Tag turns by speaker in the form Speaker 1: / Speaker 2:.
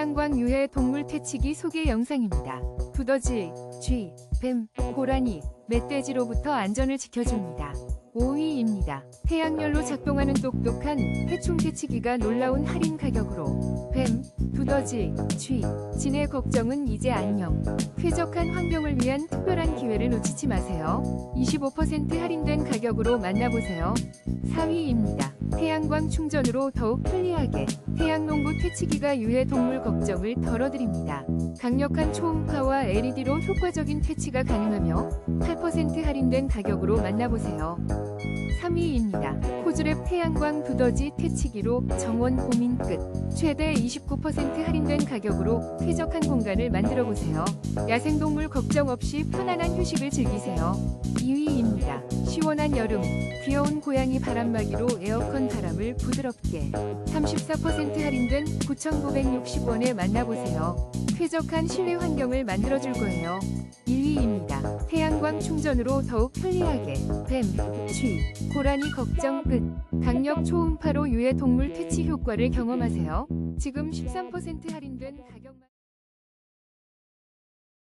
Speaker 1: 태양광 유해 동물 퇴치기 소개 영상입니다. 두더지, 쥐, 뱀, 고라니, 멧돼지로부터 안전을 지켜줍니다. 5위입니다. 태양열로 작동하는 똑똑한 해충 퇴치기가 놀라운 할인 가격으로 뱀, 두더지, 쥐, 진의 걱정은 이제 안녕. 쾌적한 환경을 위한 특별한 기회를 놓치지 마세요. 25% 할인된 가격으로 만나보세요. 4위입니다. 태양광 충전으로 더욱 편리하게 태양농구 퇴치기가 유해 동물 걱정을 덜어드립니다. 강력한 초음파와 LED로 효과적인 퇴치가 가능하며 8% 할인된 가격으로 만나보세요. 3위입니다. 코즈랩 태양광 두더지 퇴치기로 정원 고민 끝. 최대 29% 할인된 가격으로 쾌적한 공간을 만들어 보세요. 야생동물 걱정 없이 편안한 휴식을 즐기세요. 2위입니다. 시원한 여름, 귀여운 고양이 바람막이로 에어컨 바람을 부드럽게 34% 할인된 9,960원에 만나보세요. 쾌적한 실내 환경을 만들어줄 거예요. 1위입니다. 태양광 충전으로 더욱 편리하게 뱀, 쥐, 고라니 걱정 끝. 강력 초음파로 유해 동물 퇴치 효과를 경험하세요. 지금 13% 할인된 가격만